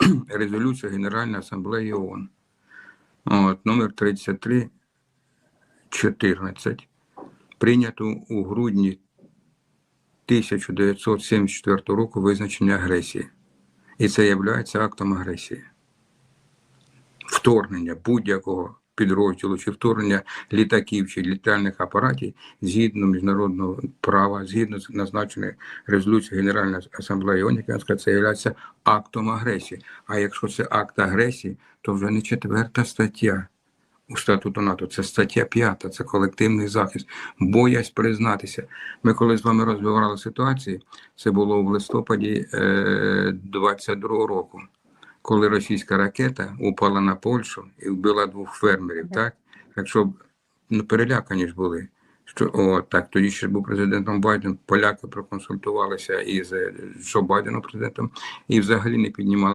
резолюцію Генеральної асамблеї ООН. От, номер 3314, прийняту у грудні 1974 року визначення агресії. І це є актом агресії. Вторгнення будь-якого підрозділу чи вторгнення літаків чи літальних апаратів згідно міжнародного права, згідно з назначеної резолюцією Генеральної асамблеї ООН, це є актом агресії. А якщо це акт агресії, то вже не четверта стаття у статуту НАТО, це стаття п'ята, це колективний захист. Боясь признатися. Ми коли з вами розбивали ситуацію, це було в листопаді е, 22-го року, коли російська ракета упала на Польщу і вбила двох фермерів. Так, так що ну, перелякані ж були. Що о, так, тоді ще був президентом Байден. Поляки проконсультувалися із е, Джо Байденом президентом і взагалі не піднімали.